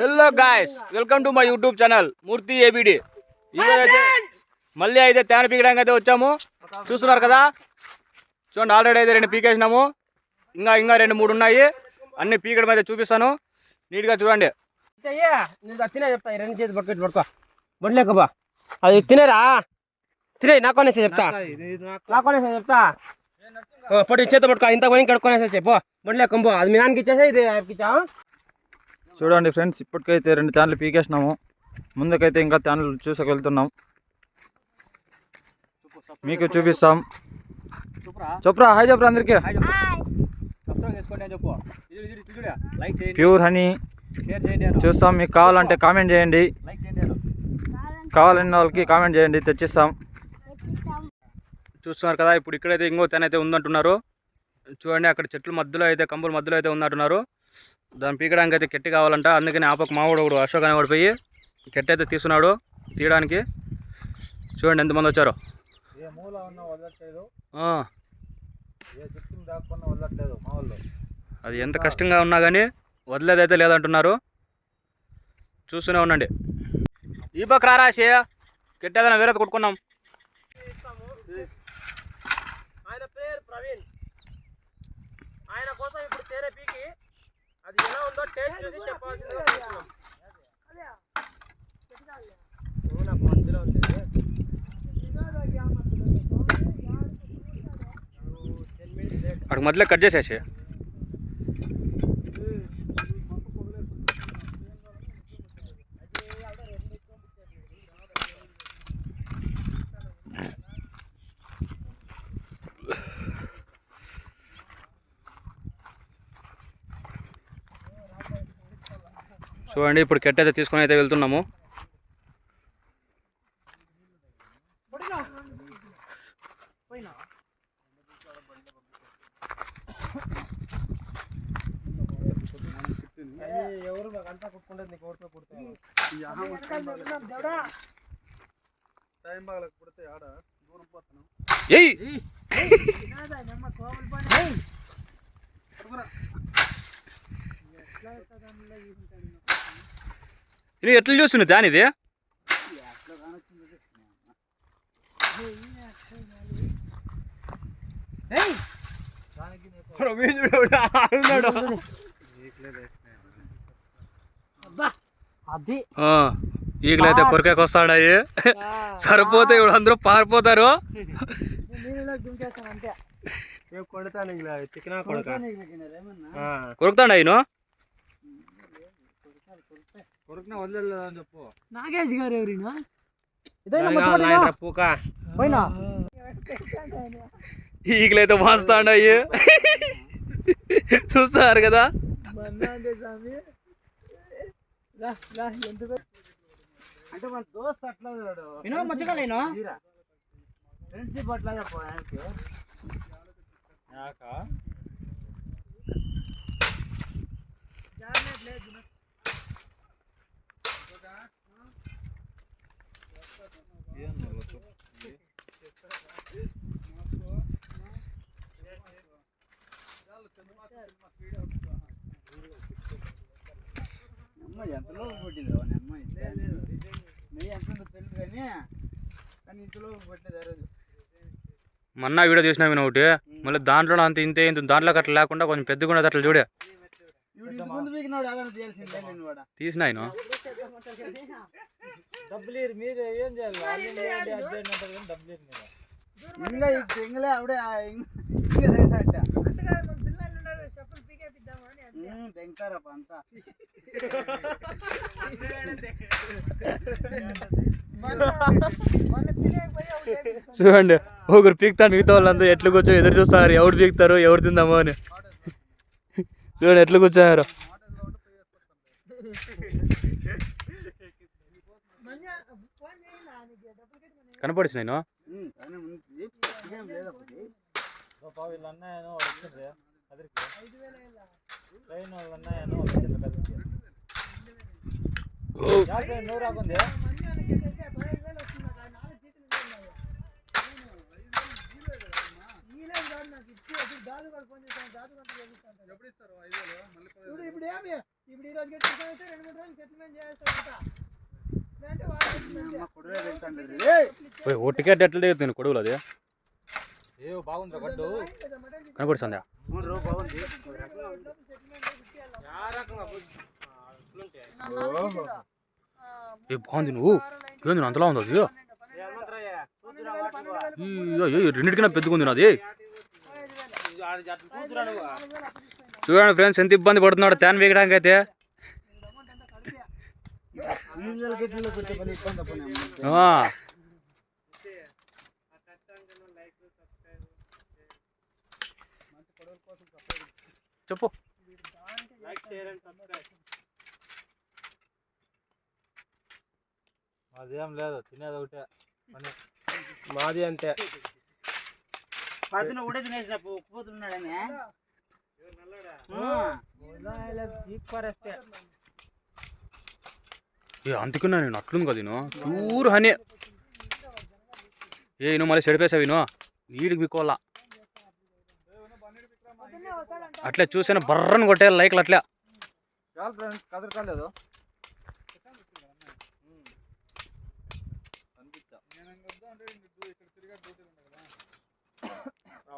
Hello guys welcome to my YouTube channel Murthy ABD ఈరోజు అయితే మళ్ళీ అయితే తేనె పీకడానికి అయితే వచ్చాము. చూస్తున్నారు కదా? చూడండి ఆల్రెడీ అయితే రెండు పీకేసినాము. ఇంకా ఇంకా రెండు మూడు ఉన్నాయి. అన్ని పీకడం అయితే చూపిస్తాను. నీట్గా చూడండి. తినే చెప్తా. ఈ రెండు చేతి బకెట్ పడుకో బొడ్లేకబా అది తినేరా? తినే నా కొనేసే చెప్తా. చెప్తా. పొడి చేత పట్టుకో. ఇంత పోయి కడుక్కొనేసే చెప్పు బొడ్లేకంబో అది మీ నాన్నకి ఇచ్చేసా ఇది ఇచ్చా. చూడండి ఫ్రెండ్స్ ఇప్పటికైతే రెండు త్యాన్లు పీకేసినాము. ముందుకైతే ఇంకా త్యాన్లు చూసకు వెళ్తున్నాం మీకు చూపిస్తాం. చెప్పురా హాయ్ చెప్పురా అందరికీ. సబ్స్క్రైబ్ చేసుకోండి అని చెప్పు. ఇది చూడు, ఇది చూడు. లైక్ చేయండి. Pure honey. షేర్ చేయండి అను. చూస్తాం మీకు కావాలంటే కామెంట్ చేయండి. లైక్ చేయండి అను. కావాలన్న వాళ్ళకి కామెంట్ చేయండి తెచ్చిస్తాం. చూస్తున్నారు కదా ఇప్పుడు ఇక్కడైతే ఇంకో తేనె అయితే ఉందంటున్నారు. చూడండి అక్కడ చెట్ల మధ్యలో అయితే కంపుల మధ్యలో అయితే ఉందంటున్నారు. దాన్ని పీకడానికి అయితే కెట్టి కావాలంట. అందుకని ఆపక మావాడు ఒకడు అశోక్ అనేవాడు పోయి కెట్టి అయితే తీస్తున్నాడు తీయడానికి. చూడండి ఎంతమంది వచ్చారో. ఆ, అది ఎంత కష్టంగా ఉన్నా కానీ వదిలేదైతే లేదంటున్నారు. చూస్తూనే ఉండండి. ఈ పక్క రారాశి కెట్టేదైనా వేరే కొట్టుకున్నాం ఆయన పేరు ప్రవీణ్. ఆయన కోసం ఇప్పుడు తేనె పీకి అది ఎలా ఉందో టేస్ట్ చూసి చెప్పాల్సిందిగా కోరుతున్నాం. ఓ, నాకు మధ్యలో ఉంది అక్కడికి మధ్యలో కట్ చేసేసి చూడండి ఇప్పుడు కెట్ అయితే తీసుకొని అయితే వెళ్తున్నాము. ఎవరు మాకు అంతా కుట్టుకుంటే నీకు ఎవరితో కుడతావు టైం బాగలేక పుడితే ఆడ దూరం పోతున్నాం ఏయ్! ఇది ఎట్లా చూస్తుంది దాని ఇది? ప్రవీణ్ చూడు, ఆడున్నాడు. అది. ఆ, ఈగలైతే కొరకేకి వస్తాడాయి సరిపోతే ఇప్పుడు అందరూ పారిపోతారు. కొడతాను ఇలా చికెనా కొడుకున వదిలేదు అని చెప్పు. నాగేష్ గారు ఎవరినా? పూక. పోయినా? చూస్తున్నారు కదా. అంటే మన దోస్త్ అట్లా మచ్చగలేను ఫ్రెండ్షిప్ అట్లా ఆయనకి యాక అమ్మ నెయ్యి ఎంత ఉందో తెలియదు కానీ కానీ ఆ రోజు మొన్న వీడియో చూసినా నేను ఒకటి మళ్ళీ దాంట్లో అంత ఇంతే ఇంత దాంట్లో అట్లా లేకుండా కొంచెం పెద్దగా ఉన్నది అట్లా చూడే. తెలిసిందే నేను కూడా. తీసిన ఆయన? డబ్బులు ఇరు మీరు ఏం చేయాలి? వాళ్ళు చేయండి అది చేయండి అంటారు కానీ డబ్బులు ఇరు మీరు. ఇంకా ఈ ఇంగలే ఆవిడే ఆ ఇంగ- ఇంగ రేటంట. ఉమ్, తెంగుతారప్ప అంతా చూడండి ఒకరు పీకుతాడు మిగతా వాళ్ళంతా ఎట్లు కూర్చో ఎదురు చూస్తారు ఎవరు పీకుతారు ఎవరు తిందామో అని. చూడండి ఎట్లు కూర్చున్నారు. వచ్చింది అదిరికి ట్రైన్ వాళ్ళు అన్నాయనో వచ్చింది కదిరికి యాభై నూరు రాకుంది ఇప్పుడు ఇప్పుడు ఏమి ఇప్పుడు ఈ రోజు గట్టి అయితే రెండు మూడు రోజులు సెటిల్మెంట్! ఓయ్, ఓ టికెట్ ఎట్లా దిగుతుంది కొడుగులు అది? ఏ గడ్డు కనపడుతుందా? బాగుంది. ఓహో. ఏ బాగుంది నువ్వు? ఏంది అంతలా ఉంది అది? ఈ రెండింటికన్నా పెద్దగుంది నాది. చూడండి ఫ్రెండ్స్ ఎంత ఇబ్బంది పడుతున్నాడు తేన వీగడానికి అయితే. చెప్పు. అదేం లేదు తినేది ఒకటే. మాది అంతే. పదిన కూడా తినేసిన ఉక్కుపోతున్నాడని ఏ అంతకున్నా నేను అట్లుంది కదా నేను ప్యూర్ హనీ. ఏ నువ్వు మళ్ళీ చెడిపేసావు విను నీడికి బిక్కోవాలా. అట్లే చూసిన బర్రని కొట్టే లైక్లు అట్లే. చాలు ఫ్రెండ్స్ కదర్ కాలేదు.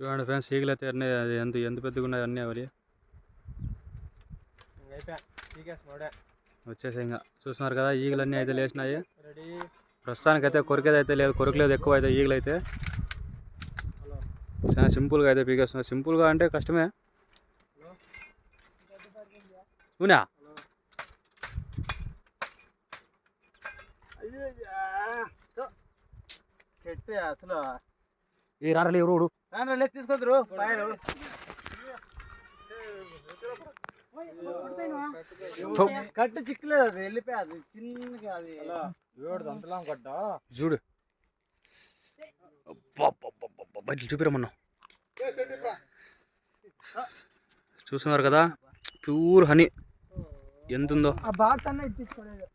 చూడండి ఫ్రెండ్స్ ఈగలు అయితే అన్నీ అది ఎంత ఎంత పెద్దగా ఉన్నాయి అన్నీ అవి అయిపోయా. టీకేస్ వాడే వచ్చేసి ఇంకా. చూస్తున్నారు కదా ఈగలు అన్నీ అయితే లేచినాయి. రెడీ. ప్రస్తుతానికి అయితే కొరికేది అయితే లేదు కొరకలేదు ఎక్కువ అయితే ఈగలు అయితే చాలా సింపుల్గా అయితే పీకేస్తున్నారు. సింపుల్గా అంటే కష్టమే. అసలు. ఈ రారలు ఎవరు? రాను లేదు తీసుకొద్దురు. పైరు కట్టు చిక్కలేదు అది వెళ్ళిపోయి అది చిన్నగా అది. ఏడు అంతలా గడ్డ చూడు. బయట చూపిరమన్నా చూస్తున్నారు కదా ప్యూర్ హనీ. ఎంత ఉందో ఆ బాక్స్ అన్న ఇప్పించుకోలేదు.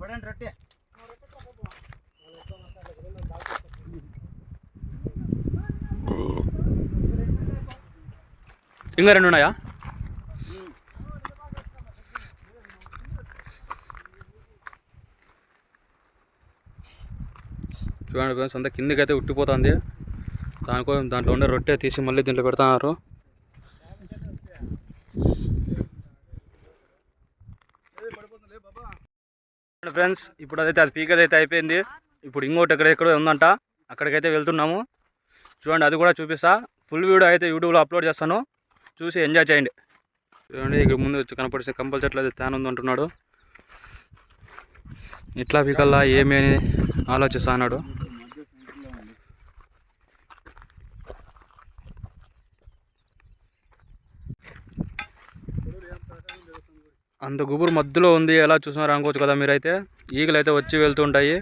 పడండి రొట్టె ఇంకా రెండు ఉన్నాయా? చూడండి ఫ్రెండ్స్ అంతా కిందకి అయితే ఉట్టిపోతుంది. దానికోసం దాంట్లో ఉండే రొట్టె తీసి మళ్ళీ దీంట్లో పెడుతున్నారు. ఫ్రెండ్స్ ఇప్పుడు అదైతే అది పీక్ అయితే అయిపోయింది. ఇప్పుడు ఇంకోటి ఎక్కడెక్కడో ఉందంట. అక్కడికైతే వెళ్తున్నాము. చూడండి అది కూడా చూపిస్తా. ఫుల్ వీడియో అయితే యూట్యూబ్లో అప్లోడ్ చేస్తాను. చూసి ఎంజాయ్ చేయండి. చూడండి ఇక్కడ ముందు వచ్చి కనపడితే కంపల్ చెట్లు అయితే తాను ఉంది అంటున్నాడు. ఇట్లా పీకల్లా ఏమేమి ఆలోచిస్తా అన్నాడు. అంత గుబురు మధ్యలో ఉంది ఎలా చూసినారు అనుకోవచ్చు కదా మీరైతే. ఈగలు అయితే వచ్చి వెళ్తుంటాయి.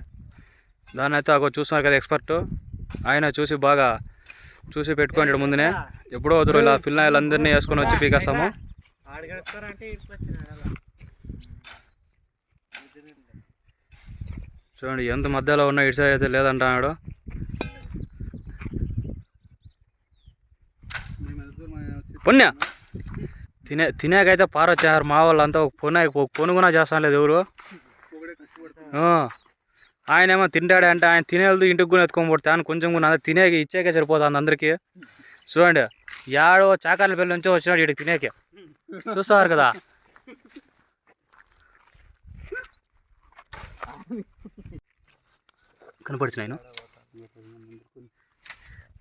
దాన్ని అయితే అక్కడ చూస్తున్నారు కదా ఎక్స్పర్ట్. ఆయన చూసి బాగా చూసి పెట్టుకోండి ముందునే. ఎప్పుడో వదురు ఇలా పిల్లలందరినీ వేసుకొని వచ్చి పీకేస్తాము. చూడండి ఎంత మధ్యలో ఉన్న ఇటు సైడ్ అయితే లేదంటున్నాడు పుణ్య! తినే తినేకైతే పారొచ్చారు. మా వాళ్ళంతా ఒక పొన ఒక పొనుగునా కూడా లేదు ఎవరు. ఆ. ఆయన ఏమో తింటాడే అంటే ఆయన తినేది ఇంటికి కూడా ఎత్తుకొని పడితే ఆయన కొంచెం కూడా అంతా తినేకి ఇచ్చాకే సరిపోతుంది అందరికీ. చూడండి యాడో చాకర్ల పెళ్ళి నుంచో వచ్చినాడు ఇక్కడికి తినేకి. చూస్తారు కదా. కనపడిచిన ఆయన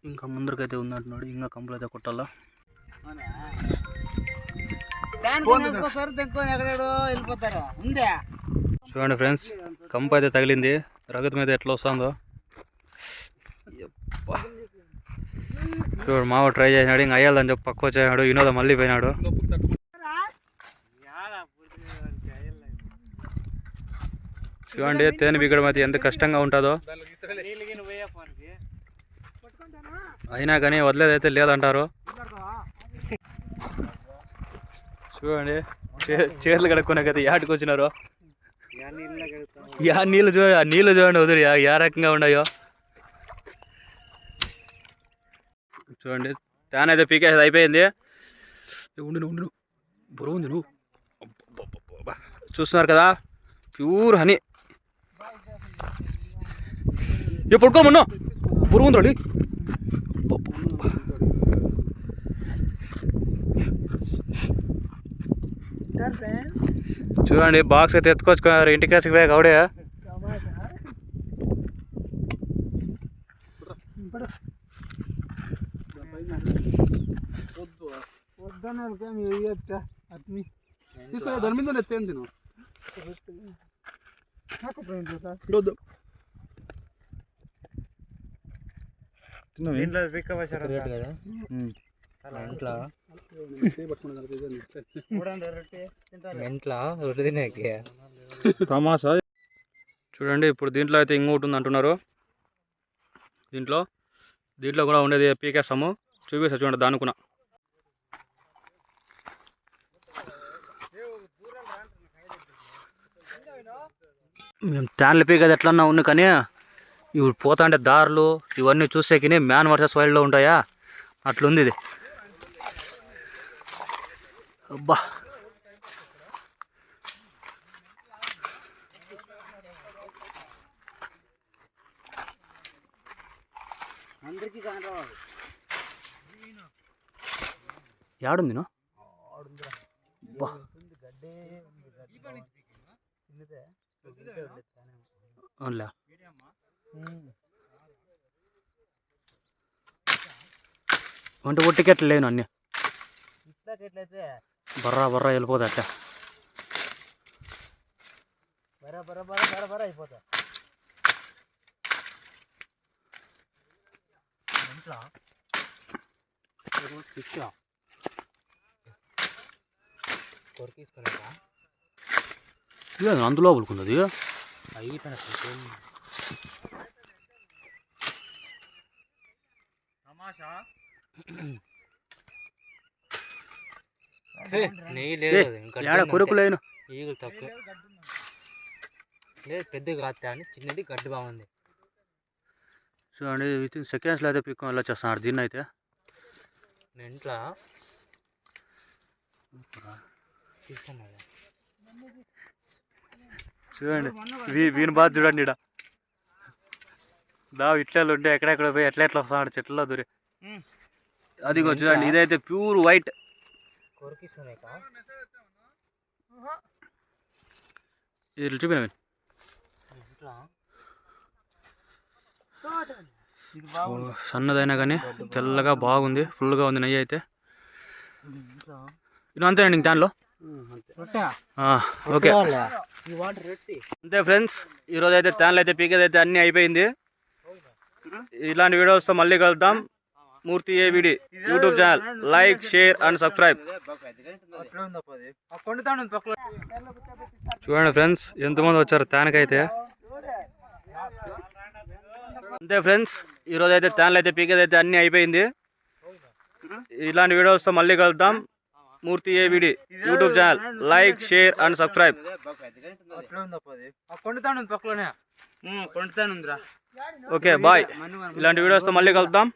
ఇంకా ముందరికైతే ఉందంటున్నాడు. ఇంకా కంపలు అయితే కొట్టాలా? చూడండి ఫ్రెండ్స్ కంపు అయితే తగిలింది. రగతి మీద ఎట్లా వస్తుందో. యప్పా. చూడు మావ ట్రై చేసినాడు ఇంకా అయ్యాలని చెప్పి పక్క వచ్చాడు వినోద మళ్ళీ పోయినాడు. చూడండి తేనె బిగడం అయితే ఎంత కష్టంగా ఉంటుందో. అయినా కానీ వదిలేదైతే లేదంటారు. చూడండి. చేతులు కడుక్కునే కదా యాటికి వచ్చినారు. యా నీళ్ళు చూడండి ఆ నీళ్ళు చూడండి వదిలి యా- రకంగా ఉన్నాయో. చూడండి తేనె అయితే పీకేసి అయిపోయింది. ఉండు నువ్వు, ఉండు. బరువు ఉంది నువ్వు. చూస్తున్నారు కదా ప్యూర్ హనీ. ఏ పడుకో మొన్న. బరువు ఉంది చూడండి బాక్స్ అయితే ఎత్తుకొచ్చుకున్నారు. ఇంటికి వచ్చి పోయాక ఆవిడే తీసుకో దాని మీద చూడండి ఇప్పుడు దీంట్లో అయితే ఇంకో ఉంటుంది అంటున్నారు. దీంట్లో? దీంట్లో కూడా ఉండేది పీకేస్తాము చూపిస్తా చూడండి దానుకున్న. మేము ట్యాన్లు పీకేది ఎట్లన్నా ఉంది కానీ ఇవి పోతాంటే దారులు ఇవన్నీ చూసేకి మ్యాన్ వర్సెస్ వైల్డ్లో ఉంటాయా? అట్లుంది ఇది. అబ్బా. యాడుంది నో అబ్బా. అవునులే. వంట ఒట్టికెట్లు లేను అన్నీ. బర్రా బర్రా వెళ్ళిపోతా అట్ట ఇదేంది అందులో పడుకున్నది నెయ్యి ఏ, ఏడ కొరకు లేను. ఈగలు తక్కువ. లేదు పెద్దగా కాస్తా అని చిన్నది గడ్డి బాగుంది. చూడండి విత్ ఇన్ సెకండ్స్లో అయితే పిక్ వెళ్ళొచ్చేస్తున్నాడు దీన్ని అయితే. నేను ఇంట్లో చూడండి వీ వీని బాధ చూడండి ఇడ దా ఇట్లా ఉంటే ఎక్కడెక్కడ పోయి ఎట్లా ఎట్లా వస్తున్నాడు చెట్లలో దూరి. అదిగో చూడండి ఇదైతే ప్యూర్ వైట్. కొరికి సునేక చూపిన ఇంట్లో? సన్నదైనా కానీ తెల్లగా బాగుంది. ఫుల్గా ఉంది నెయ్యి అయితే. ఇది అంతేనండి ఇంక దానిలో. ఓకే. ఈ వాటర్ రెట్టి? అంతే ఫ్రెండ్స్ ఈరోజు అయితే ఛానల్ అయితే పీకేది అయితే అన్నీ అయిపోయింది. ఇలాంటి వీడియోస్తో మళ్ళీ కలుద్దాం. Murthy AVD YouTube channel. Like share and subscribe చూడండి ఫ్రెండ్స్ ఎంతమంది వచ్చారు తానకైతే? అంతే ఫ్రెండ్స్ ఈరోజు అయితే ఛానల్ అయితే పీకేది అయితే అన్నీ అయిపోయింది. ఇలాంటి వీడియోస్తో మళ్ళీ కలుద్దాం. Murthy AVD YouTube channel. Like share and subscribe కొండుతాను okay bye ఇలాంటి వీడియోస్తో మళ్ళీ కలుద్దాం.